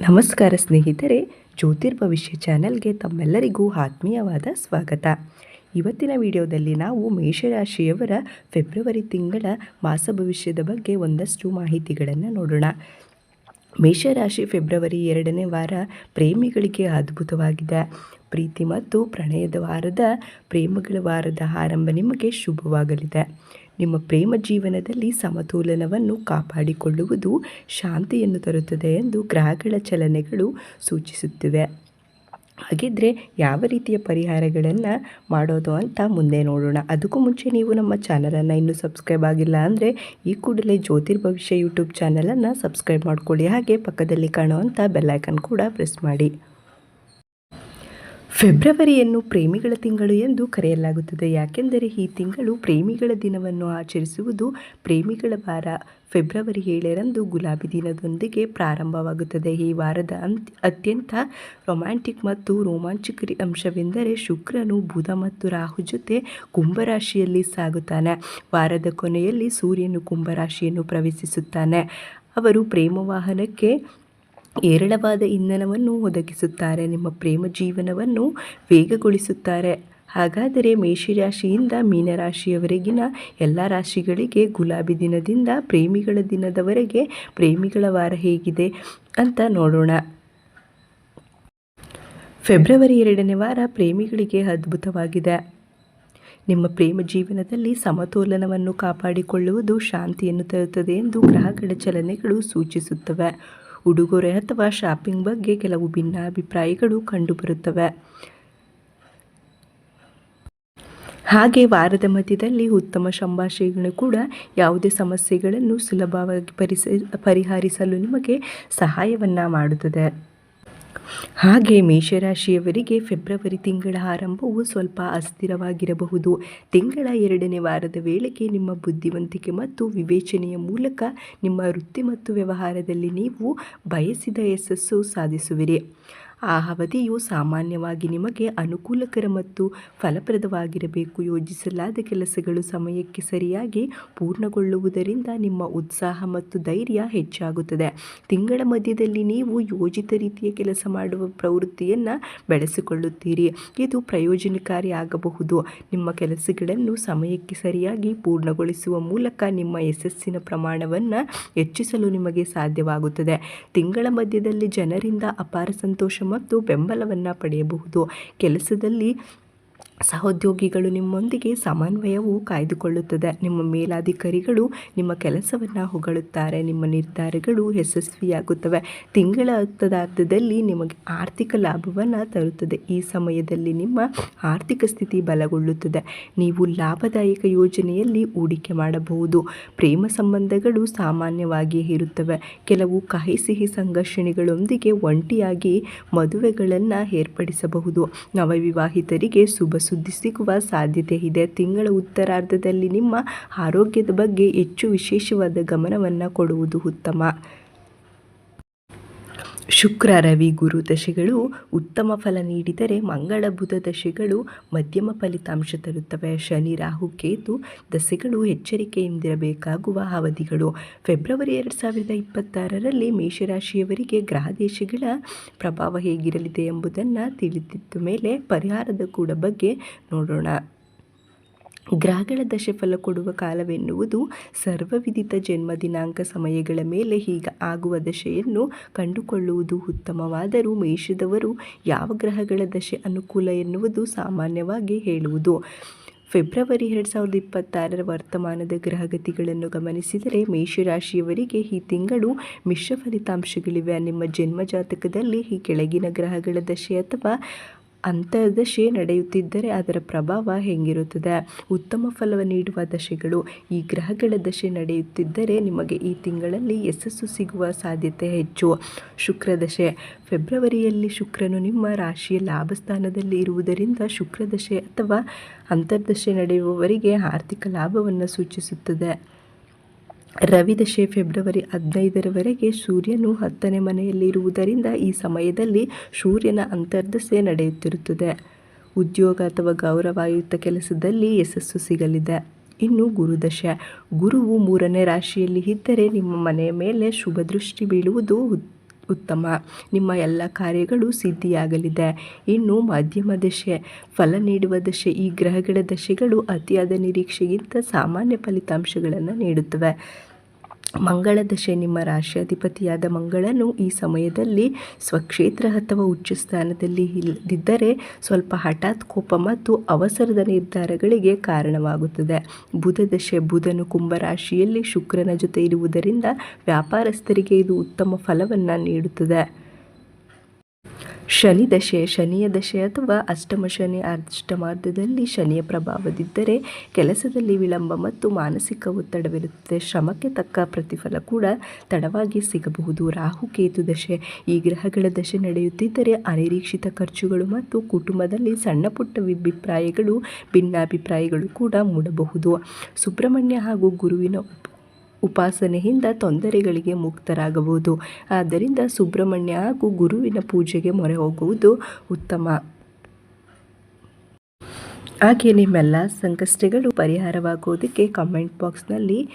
ನಮಸ್ಕಾರ ಸ್ನೇಹಿತರೆ ಜ್ಯೋತಿರ್ಭವಿಷ್ಯ ಚಾನೆಲ್ಗೆ ತಮ್ಮೆಲ್ಲರಿಗೂ ಆತ್ಮೀಯವಾದ ಸ್ವಾಗತ. ಇವತ್ತಿನ ವಿಡಿಯೋದಲ್ಲಿ ನಾವು ಮೇಷರಾಶಿಯವರ ಫೆಬ್ರವರಿ ತಿಂಗಳ ಮಾಸ ಭವಿಷ್ಯದ ಬಗ್ಗೆ ಒಂದಷ್ಟು ಮಾಹಿತಿಗಳನ್ನು ನೋಡೋಣ. ಮೇಷರಾಶಿ ಫೆಬ್ರವರಿ ಎರಡನೇ ವಾರ ಪ್ರೇಮಿಗಳಿಗೆ ಅದ್ಭುತವಾಗಿದೆ. ಪ್ರೀತಿ ಮತ್ತು ಪ್ರಣಯದ ವಾರದ, ಪ್ರೇಮಗಳ ವಾರದ ಆರಂಭ ನಿಮಗೆ ಶುಭವಾಗಲಿದೆ. ನಿಮ್ಮ ಪ್ರೇಮ ಜೀವನದಲ್ಲಿ ಸಮತೋಲನವನ್ನು ಕಾಪಾಡಿಕೊಳ್ಳುವುದು ಶಾಂತಿಯನ್ನು ತರುತ್ತದೆ ಎಂದು ಗ್ರಹಗಳ ಚಲನೆಗಳು ಸೂಚಿಸುತ್ತಿವೆ. ಹಾಗಿದ್ರೆ ಯಾವ ರೀತಿಯ ಪರಿಹಾರಗಳನ್ನು ಮಾಡೋದು ಅಂತ ಮುಂದೆ ನೋಡೋಣ. ಅದಕ್ಕೂ ಮುಂಚೆ ನೀವು ನಮ್ಮ ಚಾನಲನ್ನು ಇನ್ನೂ ಸಬ್ಸ್ಕ್ರೈಬ್ ಆಗಿಲ್ಲ ಅಂದರೆ ಈ ಕೂಡಲೇ ಜ್ಯೋತಿರ್ಭವಿಷ್ಯ ಯೂಟ್ಯೂಬ್ ಚಾನಲನ್ನು ಸಬ್ಸ್ಕ್ರೈಬ್ ಮಾಡ್ಕೊಳ್ಳಿ. ಹಾಗೆ ಪಕ್ಕದಲ್ಲಿ ಕಾಣುವಂಥ ಬೆಲ್ಲೈಕನ್ ಕೂಡ ಪ್ರೆಸ್ ಮಾಡಿ. ಫೆಬ್ರವರಿಯನ್ನು ಪ್ರೇಮಿಗಳ ತಿಂಗಳು ಎಂದು ಕರೆಯಲಾಗುತ್ತದೆ. ಯಾಕೆಂದರೆ ಈ ತಿಂಗಳು ಪ್ರೇಮಿಗಳ ದಿನವನ್ನು ಆಚರಿಸುವುದು ಪ್ರೇಮಿಗಳ ವಾರ. ಫೆಬ್ರವರಿ ಏಳರಂದು ಗುಲಾಬಿ ದಿನದೊಂದಿಗೆ ಪ್ರಾರಂಭವಾಗುತ್ತದೆ. ಈ ವಾರದ ಅಂತ್ ಅತ್ಯಂತ ರೊಮ್ಯಾಂಟಿಕ್ ಮತ್ತು ರೋಮಾಂಚಕ ಅಂಶವೆಂದರೆ ಶುಕ್ರನು ಬುಧ ಮತ್ತು ರಾಹು ಜೊತೆ ಕುಂಭರಾಶಿಯಲ್ಲಿ ಸಾಗುತ್ತಾನೆ. ವಾರದ ಕೊನೆಯಲ್ಲಿ ಸೂರ್ಯನು ಕುಂಭರಾಶಿಯನ್ನು ಪ್ರವೇಶಿಸುತ್ತಾನೆ. ಅವರು ಪ್ರೇಮ ವಾಹನಕ್ಕೆ ಏರಳವಾದ ಇಂಧನವನ್ನು ಒದಗಿಸುತ್ತಾರೆ, ನಿಮ್ಮ ಪ್ರೇಮ ಜೀವನವನ್ನು ವೇಗಗೊಳಿಸುತ್ತಾರೆ. ಹಾಗಾದರೆ ಮೇಷರಾಶಿಯಿಂದ ಮೀನರಾಶಿಯವರೆಗಿನ ಎಲ್ಲ ರಾಶಿಗಳಿಗೆ ಗುಲಾಬಿ ದಿನದಿಂದ ಪ್ರೇಮಿಗಳ ದಿನದವರೆಗೆ ಪ್ರೇಮಿಗಳ ವಾರ ಹೇಗಿದೆ ಅಂತ ನೋಡೋಣ. ಫೆಬ್ರವರಿ ಎರಡನೇ ವಾರ ಪ್ರೇಮಿಗಳಿಗೆ ಅದ್ಭುತವಾಗಿದೆ. ನಿಮ್ಮ ಪ್ರೇಮ ಜೀವನದಲ್ಲಿ ಸಮತೋಲನವನ್ನು ಕಾಪಾಡಿಕೊಳ್ಳುವುದು ಶಾಂತಿಯನ್ನು ತರುತ್ತದೆ ಎಂದು ಗ್ರಹಗಳ ಚಲನೆಗಳು ಸೂಚಿಸುತ್ತವೆ. ಉಡುಗೊರೆ ಅಥವಾ ಶಾಪಿಂಗ್ ಬಗ್ಗೆ ಕೆಲವು ಭಿನ್ನಾಭಿಪ್ರಾಯಗಳು ಕಂಡುಬರುತ್ತವೆ. ಹಾಗೆ ವಾರದ ಮಧ್ಯದಲ್ಲಿ ಉತ್ತಮ ಸಂಭಾಷಣೆಗಳು ಕೂಡ ಯಾವುದೇ ಸಮಸ್ಯೆಗಳನ್ನು ಸುಲಭವಾಗಿ ಪರಿಸ, ಪರಿಹರಿಸಲು ನಿಮಗೆ ಸಹಾಯವನ್ನು ಮಾಡುತ್ತದೆ. ಹಾಗೆ ಮೇಷರಾಶಿಯವರಿಗೆ ಫೆಬ್ರವರಿ ತಿಂಗಳ ಆರಂಭವು ಸ್ವಲ್ಪ ಅಸ್ಥಿರವಾಗಿರಬಹುದು. ತಿಂಗಳ ಎರಡನೇ ವಾರದ ವೇಳೆಗೆ ನಿಮ್ಮ ಬುದ್ಧಿವಂತಿಕೆ ಮತ್ತು ವಿವೇಚನೆಯ ಮೂಲಕ ನಿಮ್ಮ ವೃತ್ತಿ ಮತ್ತು ವ್ಯವಹಾರದಲ್ಲಿ ನೀವು ಬಯಸಿದ ಯಶಸ್ಸು ಸಾಧಿಸುವಿರಿ. ಆ ಅವಧಿಯು ಸಾಮಾನ್ಯವಾಗಿ ನಿಮಗೆ ಅನುಕೂಲಕರ ಮತ್ತು ಫಲಪ್ರದವಾಗಿರಬೇಕು. ಯೋಜಿಸಲಾದ ಕೆಲಸಗಳು ಸಮಯಕ್ಕೆ ಸರಿಯಾಗಿ ಪೂರ್ಣಗೊಳ್ಳುವುದರಿಂದ ನಿಮ್ಮ ಉತ್ಸಾಹ ಮತ್ತು ಧೈರ್ಯ ಹೆಚ್ಚಾಗುತ್ತದೆ. ತಿಂಗಳ ಮಧ್ಯದಲ್ಲಿ ನೀವು ಯೋಜಿತ ರೀತಿಯ ಕೆಲಸ ಮಾಡುವ ಪ್ರವೃತ್ತಿಯನ್ನು ಬೆಳೆಸಿಕೊಳ್ಳುತ್ತೀರಿ. ಇದು ಪ್ರಯೋಜನಕಾರಿ ಆಗಬಹುದು. ನಿಮ್ಮ ಕೆಲಸಗಳನ್ನು ಸಮಯಕ್ಕೆ ಸರಿಯಾಗಿ ಪೂರ್ಣಗೊಳಿಸುವ ಮೂಲಕ ನಿಮ್ಮ ಯಶಸ್ಸಿನ ಪ್ರಮಾಣವನ್ನು ಹೆಚ್ಚಿಸಲು ನಿಮಗೆ ಸಾಧ್ಯವಾಗುತ್ತದೆ. ತಿಂಗಳ ಮಧ್ಯದಲ್ಲಿ ಜನರಿಂದ ಅಪಾರ ಸಂತೋಷ ಮತ್ತು ಬೆಂಬಲವನ್ನು ಪಡೆಯಬಹುದು. ಕೆಲಸದಲ್ಲಿ ಸಹೋದ್ಯೋಗಿಗಳು ನಿಮ್ಮೊಂದಿಗೆ ಸಮನ್ವಯವು ಕಾಯ್ದುಕೊಳ್ಳುತ್ತದೆ. ನಿಮ್ಮ ಮೇಲಾಧಿಕಾರಿಗಳು ನಿಮ್ಮ ಕೆಲಸವನ್ನು ಹೊಗಳುತ್ತಾರೆ. ನಿಮ್ಮ ನಿರ್ಧಾರಗಳು ಯಶಸ್ವಿಯಾಗುತ್ತವೆ. ತಿಂಗಳ ಅರ್ಥದಾರ್ಥದಲ್ಲಿ ನಿಮಗೆ ಆರ್ಥಿಕ ಲಾಭವನ್ನು ತರುತ್ತದೆ. ಈ ಸಮಯದಲ್ಲಿ ನಿಮ್ಮ ಆರ್ಥಿಕ ಸ್ಥಿತಿ ಬಲಗೊಳ್ಳುತ್ತದೆ. ನೀವು ಲಾಭದಾಯಕ ಯೋಜನೆಯಲ್ಲಿ ಹೂಡಿಕೆ ಮಾಡಬಹುದು. ಪ್ರೇಮ ಸಂಬಂಧಗಳು ಸಾಮಾನ್ಯವಾಗಿ ಇರುತ್ತವೆ. ಕೆಲವು ಕಹಿ ಸಿಹಿ ಸಂಘರ್ಷಣೆಗಳೊಂದಿಗೆ ಒಂಟಿಯಾಗಿ ಮದುವೆಗಳನ್ನು ಏರ್ಪಡಿಸಬಹುದು. ನವವಿವಾಹಿತರಿಗೆ ಶುಭ ಸುದ್ದಿ ಸಿಗುವ ಸಾಧ್ಯತೆ ಇದೆ. ತಿಂಗಳ ಉತ್ತರಾರ್ಧದಲ್ಲಿ ನಿಮ್ಮ ಆರೋಗ್ಯದ ಬಗ್ಗೆ ಹೆಚ್ಚು ವಿಶೇಷವಾದ ಗಮನವನ್ನು ಕೊಡುವುದು ಉತ್ತಮ. ಶುಕ್ರ, ರವಿ, ಗುರು ದಶೆಗಳು ಉತ್ತಮ ಫಲ ನೀಡಿದರೆ ಮಂಗಳ ಬುಧ ದಶೆಗಳು ಮಧ್ಯಮ ಫಲಿತಾಂಶ ತರುತ್ತವೆ. ಶನಿ, ರಾಹು, ಕೇತು ದಶೆಗಳು ಎಚ್ಚರಿಕೆಯಿಂದಿರಬೇಕಾಗುವ ಅವಧಿಗಳು. ಫೆಬ್ರವರಿ ಎರಡು ಸಾವಿರದ ಇಪ್ಪತ್ತಾರರಲ್ಲಿ ಮೇಷರಾಶಿಯವರಿಗೆ ಗ್ರಹದೇಶಗಳ ಪ್ರಭಾವ ಹೇಗಿರಲಿದೆ ಎಂಬುದನ್ನು ತಿಳಿದಿದ್ದ ಮೇಲೆ ಪರಿಹಾರದ ಕೂಡ ಬಗ್ಗೆ ನೋಡೋಣ. ಗ್ರಹಗಳ ದಶಫಲ ಕೊಡುವ ಕಾಲವೆನ್ನುವುದು ಸರ್ವವಿದಿತ ಜನ್ಮ ದಿನಾಂಕ ಸಮಯಗಳ ಮೇಲೆ ಹೀಗ ಆಗುವ ದಶೆಯನ್ನು ಕಂಡುಕೊಳ್ಳುವುದು ಉತ್ತಮವಾದರೂ ಮೇಷದವರು ಯಾವ ಗ್ರಹಗಳ ದಶೆ ಅನುಕೂಲ ಎನ್ನುವುದು ಸಾಮಾನ್ಯವಾಗಿ ಹೇಳುವುದು. ಫೆಬ್ರವರಿ ಎರಡು ಸಾವಿರದ ಇಪ್ಪತ್ತಾರರ ವರ್ತಮಾನದ ಗ್ರಹಗತಿಗಳನ್ನು ಗಮನಿಸಿದರೆ ಮೇಷರಾಶಿಯವರಿಗೆ ಈ ತಿಂಗಳು ಮಿಶ್ರ ಫಲಿತಾಂಶಗಳಿವೆ. ನಿಮ್ಮ ಜನ್ಮ ಜಾತಕದಲ್ಲಿ ಈ ಕೆಳಗಿನ ಗ್ರಹಗಳ ದಶೆ ಅಥವಾ ಅಂತರ್ದಶೆ ನಡೆಯುತ್ತಿದ್ದರೆ ಅದರ ಪ್ರಭಾವ ಹೆಂಗಿರುತ್ತದೆ? ಉತ್ತಮ ಫಲವ ನೀಡುವ ದಶೆಗಳು ಈ ಗ್ರಹಗಳ ದಶೆ ನಡೆಯುತ್ತಿದ್ದರೆ ನಿಮಗೆ ಈ ತಿಂಗಳಲ್ಲಿ ಯಶಸ್ಸು ಸಿಗುವ ಸಾಧ್ಯತೆ ಹೆಚ್ಚು. ಶುಕ್ರ ದಶೆ ಫೆಬ್ರವರಿಯಲ್ಲಿ ಶುಕ್ರನು ನಿಮ್ಮ ರಾಶಿಯ ಲಾಭಸ್ಥಾನದಲ್ಲಿ ಇರುವುದರಿಂದ ಶುಕ್ರದಶೆ ಅಥವಾ ಅಂತರ್ದಶೆ ನಡೆಯುವವರಿಗೆ ಆರ್ಥಿಕ ಲಾಭವನ್ನು ಸೂಚಿಸುತ್ತದೆ. ರವಿದಶೆ ಫೆಬ್ರವರಿ ಹದಿನೈದರವರೆಗೆ ಸೂರ್ಯನು ಹತ್ತನೇ ಮನೆಯಲ್ಲಿ ಇರುವುದರಿಂದ ಈ ಸಮಯದಲ್ಲಿ ಸೂರ್ಯನ ಅಂತರ್ದಸೆ ನಡೆಯುತ್ತಿರುತ್ತದೆ. ಉದ್ಯೋಗ ಅಥವಾ ಗೌರವಾಯುತ ಕೆಲಸದಲ್ಲಿ ಯಶಸ್ಸು ಸಿಗಲಿದೆ. ಇನ್ನು ಗುರುದಶೆ ಗುರುವು ಮೂರನೇ ರಾಶಿಯಲ್ಲಿ ಇದ್ದರೆ ನಿಮ್ಮ ಮನೆಯ ಮೇಲೆ ಶುಭ ದೃಷ್ಟಿ ಬೀಳುವುದು ಉತ್ತಮ. ನಿಮ್ಮ ಎಲ್ಲ ಕಾರ್ಯಗಳು ಸಿದ್ಧಿಯಾಗಲಿದೆ. ಇನ್ನು ಮಧ್ಯಮ ದಶೆ. ಫಲ ನೀಡುವ ದಶೆ. ಈ ಗ್ರಹಗಳ ದಶೆಗಳು ಅತಿಯಾದ ನಿರೀಕ್ಷೆಗಿಂತ ಸಾಮಾನ್ಯ ಫಲಿತಾಂಶಗಳನ್ನು ನೀಡುತ್ತವೆ. ಮಂಗಳ ದಶೆ ನಿಮ್ಮ ರಾಶಿಯಾಧಿಪತಿಯಾದ ಮಂಗಳನು ಈ ಸಮಯದಲ್ಲಿ ಸ್ವಕ್ಷೇತ್ರ ಅಥವಾ ಉಚ್ಚ ಸ್ಥಾನದಲ್ಲಿ ಇಲ್ಲದಿದ್ದರೆ ಸ್ವಲ್ಪ ಹಠಾತ್ ಕೋಪ ಮತ್ತು ಅವಸರದ ನಿರ್ಧಾರಗಳಿಗೆ ಕಾರಣವಾಗುತ್ತದೆ. ಬುಧ ದಶೆ ಬುಧನು ಕುಂಭರಾಶಿಯಲ್ಲಿ ಶುಕ್ರನ ಜೊತೆ ಇರುವುದರಿಂದ ವ್ಯಾಪಾರಸ್ಥರಿಗೆ ಇದು ಉತ್ತಮ ಫಲವನ್ನು ನೀಡುತ್ತದೆ. ಶನಿ ದಶೆ, ಶನಿಯ ದಶೆ ಅಥವಾ ಅಷ್ಟಮ ಶನಿ, ಅಷ್ಟಮಾರ್ಧದಲ್ಲಿ ಶನಿಯ ಪ್ರಭಾವದಿದ್ದರೆ ಕೆಲಸದಲ್ಲಿ ವಿಳಂಬ ಮತ್ತು ಮಾನಸಿಕ ಒತ್ತಡವಿರುತ್ತದೆ ಶ್ರಮಕ್ಕೆ ತಕ್ಕ ಪ್ರತಿಫಲ ಕೂಡ ತಡವಾಗಿ ಸಿಗಬಹುದು. ರಾಹು ಕೇತು ದಶೆ, ಈ ಗ್ರಹಗಳ ದಶೆ ನಡೆಯುತ್ತಿದ್ದರೆ ಅನಿರೀಕ್ಷಿತ ಖರ್ಚುಗಳು ಮತ್ತು ಕುಟುಂಬದಲ್ಲಿ ಸಣ್ಣ ಪುಟ್ಟ ವಿಭಿಪ್ರಾಯಗಳು ಭಿನ್ನಾಭಿಪ್ರಾಯಗಳು ಕೂಡ ಮೂಡಬಹುದು. ಸುಬ್ರಹ್ಮಣ್ಯ ಹಾಗೂ ಗುರುವಿನ ಉಪಾಸನೆಯಿಂದ ತೊಂದರೆಗಳಿಗೆ ಮುಕ್ತರಾಗಬಹುದು. ಆದ್ದರಿಂದ ಸುಬ್ರಹ್ಮಣ್ಯ ಹಾಗೂ ಗುರುವಿನ ಪೂಜೆಗೆ ಮೊರೆ ಹೋಗುವುದು ಉತ್ತಮ. ಹಾಗೆ ನಿಮ್ಮೆಲ್ಲ ಸಂಕಷ್ಟಗಳು ಪರಿಹಾರವಾಗುವುದಕ್ಕೆ ಕಮೆಂಟ್ ಬಾಕ್ಸ್ನಲ್ಲಿ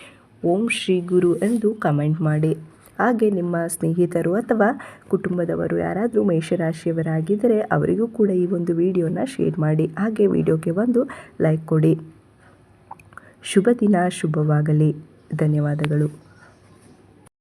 ಓಂ ಶ್ರೀ ಗುರು ಎಂದು ಕಮೆಂಟ್ ಮಾಡಿ. ಹಾಗೆ ನಿಮ್ಮ ಸ್ನೇಹಿತರು ಅಥವಾ ಕುಟುಂಬದವರು ಯಾರಾದರೂ ಮೇಷರಾಶಿಯವರಾಗಿದ್ದರೆ ಅವರಿಗೂ ಕೂಡ ಈ ಒಂದು ವಿಡಿಯೋನ ಶೇರ್ ಮಾಡಿ. ಹಾಗೆ ವಿಡಿಯೋಗೆ ಒಂದು ಲೈಕ್ ಕೊಡಿ. ಶುಭ ದಿನ ಶುಭವಾಗಲಿ. ಧನ್ಯವಾದಗಳು.